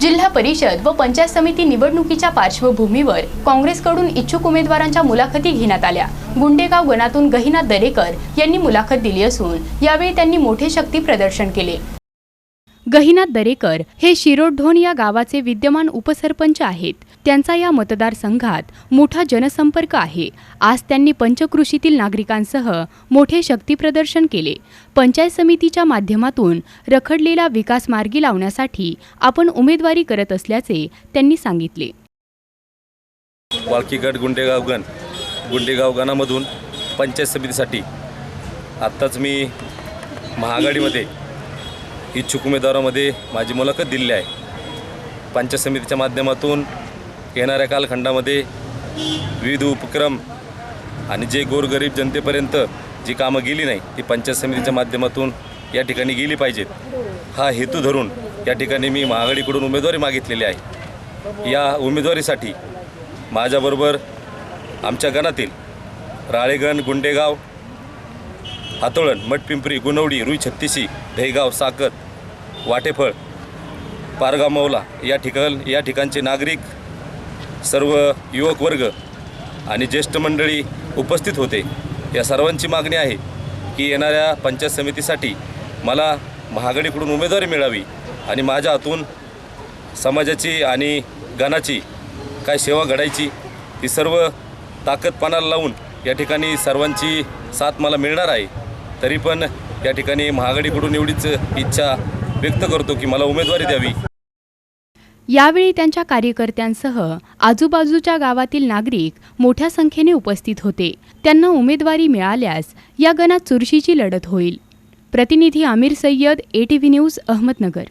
जिल्हा परिषद व पंचायत समिती निवडणुकीच्या पार्श्वभूमीवर काँग्रेसकडून इच्छुक उमेदवारांच्या मुलाखती घेण्यात आल्या. गुंडेगाव गणातून गहिनाथ दरेकर यांनी मुलाखत दिली असून यावेळी त्यांनी मोठे शक्ती प्रदर्शन केले. गहिनाथ दरेकर हे शिरोढोण या गावाचे विद्यमान उपसरपंच आहेत. त्यांचा या मतदारसंघात मोठा जनसंपर्क आहे. आज त्यांनी पंचकृषीतील नागरिकांसह मोठे शक्तीप्रदर्शन केले. पंचायत समितीच्या माध्यमातून रखडलेला विकास मार्गी लावण्यासाठी आपण उमेदवारी करत असल्याचे त्यांनी सांगितले. वाळकीगड गुंडेगाव गण गुंडेगाव गणामधून पंचायत समितीसाठी आत्ताच मी महाआघाडीमध्ये इच्छुक उमेदवारामध्ये माझी मुलाखत दिलेली आहे. पंचायत समितीच्या माध्यमातून येणाऱ्या कालखंडामध्ये विविध उपक्रम आणि जे गोरगरीब जनतेपर्यंत जी कामं गेली नाही ती पंचायत समितीच्या माध्यमातून या ठिकाणी गेली पाहिजेत. हा हेतू धरून या ठिकाणी मी महाआघाडीकडून उमेदवारी मागितलेली आहे. या उमेदवारीसाठी माझ्याबरोबर आमच्या गणातील राळेगण गुंडेगाव हातोळण मठपिंपरी गुणवडी रुई छत्तीसी दहेगाव साकत वाटेफळ पारगाव मौला या ठिकाण या ठिकाणचे नागरिक सर्व युवक वर्ग आणि ज्येष्ठ मंडळी उपस्थित होते. या सर्वांची मागणी आहे की येणाऱ्या पंचायत समितीसाठी मला महागडीकडून उमेदवारी मिळावी आणि माझ्या हातून समाजाची आणि गणाची काय सेवा घडायची ती सर्व ताकद पणाला लावून या ठिकाणी सर्वांची साथ मला मिळणार आहे. तरी पण या ठिकाणी महागडीकडून एवढीच इच्छा व्यक्त करतो की मला उमेदवारी द्यावी. यावेळी त्यांच्या कार्यकर्त्यांसह आजूबाजूच्या गावातील नागरिक मोठ्या संख्येने उपस्थित होते. त्यांना उमेदवारी मिळाल्यास या गणात चुरशीची लढत होईल. प्रतिनिधी आमिर सय्यद एटीव्ही न्यूज अहमदनगर.